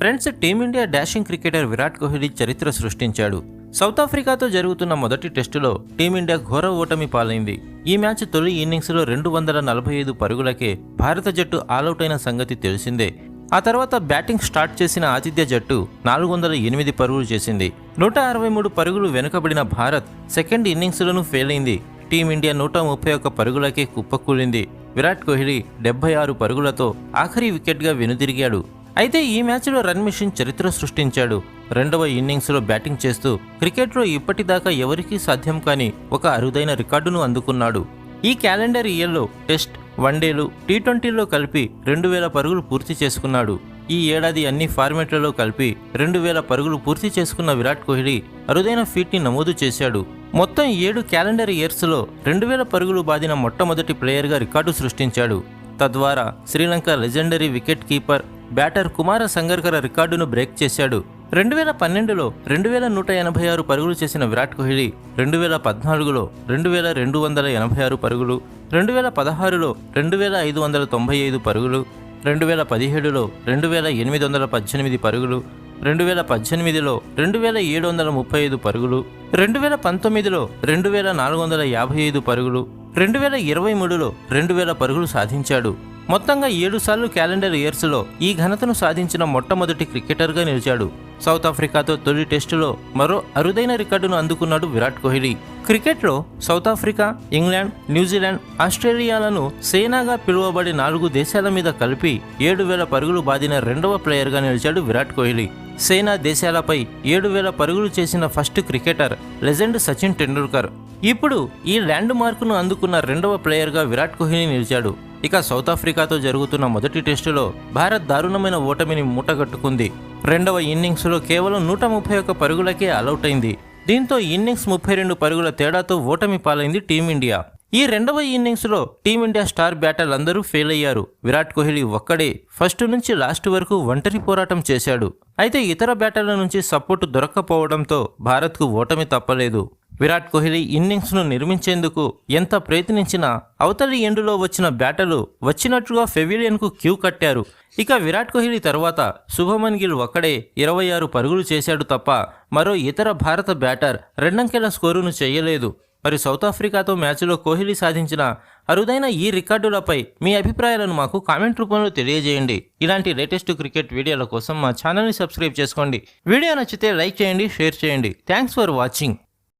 Friends team India dashing cricketer Virat Kohli చరిత్ర సృష్టించాడు. South ఆఫ్రికాతో జరుగుతున్న మొదటి టెస్టులో టీమిండియా ఘోర ఓటమి పాలైంది. ఈ మ్యాచ్ తొలి ఇన్నింగ్స్లో రెండు వందల నలభై ఐదు పరుగులకే భారత జట్టు ఆలౌట్ అయిన సంగతి తెలిసిందే. ఆ తర్వాత బ్యాటింగ్ స్టార్ట్ చేసిన ఆతిథ్య జట్టు నాలుగు వందల ఎనిమిది పరుగులు చేసింది. నూట అరవై మూడు పరుగులు వెనుకబడిన భారత్ సెకండ్ ఇన్నింగ్స్లోనూ ఫెయిల్ అయింది టీమిండియా నూట ముప్పై ఒక్క పరుగులకే కుప్పకూలింది. విరాట్ కోహ్లీ డెబ్బై ఆరు పరుగులతో ఆఖరి వికెట్గా వెనుదిరిగాడు. అయితే ఈ మ్యాచ్లో రన్ మిషన్ చరిత్ర సృష్టించాడు. రెండవ ఇన్నింగ్స్లో బ్యాటింగ్ చేస్తూ క్రికెట్లో ఇప్పటిదాకా ఎవరికీ సాధ్యం కాని ఒక అరుదైన రికార్డును అందుకున్నాడు. ఈ క్యాలెండర్ ఇయర్లో టెస్ట్ వన్డేలు టీ ట్వంటీలో కలిపి రెండు వేల పరుగులు పూర్తి చేసుకున్నాడు. ఈ ఏడాది అన్ని ఫార్మాట్లలో కలిపి రెండు వేల పరుగులు పూర్తి చేసుకున్న విరాట్ కోహ్లీ అరుదైన ఫీట్ని నమోదు చేశాడు. మొత్తం ఏడు క్యాలెండర్ ఇయర్స్లో రెండు వేల పరుగులు బాదిన మొట్టమొదటి ప్లేయర్గా రికార్డు సృష్టించాడు. తద్వారా Sri Lanka legendary wicket keeper batter Kumar Sangakkara రికార్డును బ్రేక్ చేశాడు. రెండు వేల పన్నెండులో రెండు వేల నూట ఎనభై ఆరు పరుగులు చేసిన విరాట్ కోహ్లీ రెండు వేల పద్నాలుగులో రెండు వేల రెండు వందల ఎనభై ఆరు పరుగులు రెండు వేల పదహారులో రెండు వేల ఐదు వందల తొంభై ఐదు పరుగులు రెండు వేల పదిహేడులో రెండు వేల ఎనిమిది వందల పద్దెనిమిది పరుగులు రెండు వేల పద్దెనిమిదిలో రెండు వేల ఏడు వందల ముప్పై ఐదు పరుగులు రెండు వేల పంతొమ్మిదిలో రెండు వేల నాలుగు వందల యాభై ఐదు పరుగులు రెండు వేల ఇరవై మూడులో రెండు వేల పరుగులు సాధించాడు. మొత్తంగా ఏడు సార్లు క్యాలెండర్ ఇయర్స్లో ఈ ఘనతను సాధించిన మొట్టమొదటి క్రికెటర్గా నిలిచాడు. సౌత్ ఆఫ్రికాతో తొలి టెస్టులో మరో అరుదైన రికార్డును అందుకున్నాడు విరాట్ కోహ్లీ. క్రికెట్లో South Africa England New Zealand ఆస్ట్రేలియాలను సేనాగా పిలువబడే నాలుగు దేశాల మీద కలిపి ఏడు వేల పరుగులు బాదిన రెండవ ప్లేయర్గా నిలిచాడు విరాట్ కోహ్లీ. సేనా దేశాలపై ఏడు వేల పరుగులు చేసిన first cricketer legend Sachin Tendulkar. ఇప్పుడు ఈ ల్యాండ్ మార్కును అందుకున్న రెండవ ప్లేయర్గా విరాట్ కోహ్లీ నిలిచాడు. ఇక సౌత్ ఆఫ్రికాతో జరుగుతున్న మొదటి టెస్టులో భారత్ దారుణమైన ఓటమిని మూటగట్టుకుంది. రెండవ ఇన్నింగ్స్లో కేవలం నూట ముప్పై ఒక్క పరుగులకే అలౌట్ అయింది దీంతో ఇన్నింగ్స్ ముప్పై రెండు పరుగుల తేడాతో ఓటమి పాలైంది టీమిండియా. ఈ రెండవ ఇన్నింగ్స్లో టీమిండియా స్టార్ బ్యాటర్లందరూ ఫెయిల్ అయ్యారు విరాట్ కోహ్లీ ఒక్కడే ఫస్ట్ నుంచి లాస్ట్ వరకు ఒంటరి పోరాటం చేశాడు. అయితే ఇతర బ్యాటర్ల నుంచి సపోర్టు దొరక్కపోవడంతో భారత్కు ఓటమి తప్పలేదు. విరాట్ కోహ్లీ ఇన్నింగ్స్ను నిర్మించేందుకు ఎంత ప్రయత్నించినా అవతలి ఎండులో వచ్చిన బ్యాటర్లు వచ్చినట్లుగా ఫెవిలియన్కు క్యూ కట్టారు. ఇక విరాట్ కోహ్లీ తర్వాత శుభమన్ గిల్ ఒక్కడే ఇరవై ఆరు పరుగులు చేశాడు తప్ప మరో ఇతర భారత బ్యాటర్ రెండంకెల స్కోరును చేయలేదు. మరి సౌత్ ఆఫ్రికాతో మ్యాచ్లో కోహ్లీ సాధించిన అరుదైన ఈ రికార్డులపై మీ అభిప్రాయాలను మాకు కామెంట్ రూపంలో తెలియజేయండి. ఇలాంటి లేటెస్ట్ క్రికెట్ వీడియోల కోసం మా ఛానల్ని సబ్స్క్రైబ్ చేసుకోండి. వీడియో నచ్చితే లైక్ చేయండి షేర్ చేయండి. Thanks for watching.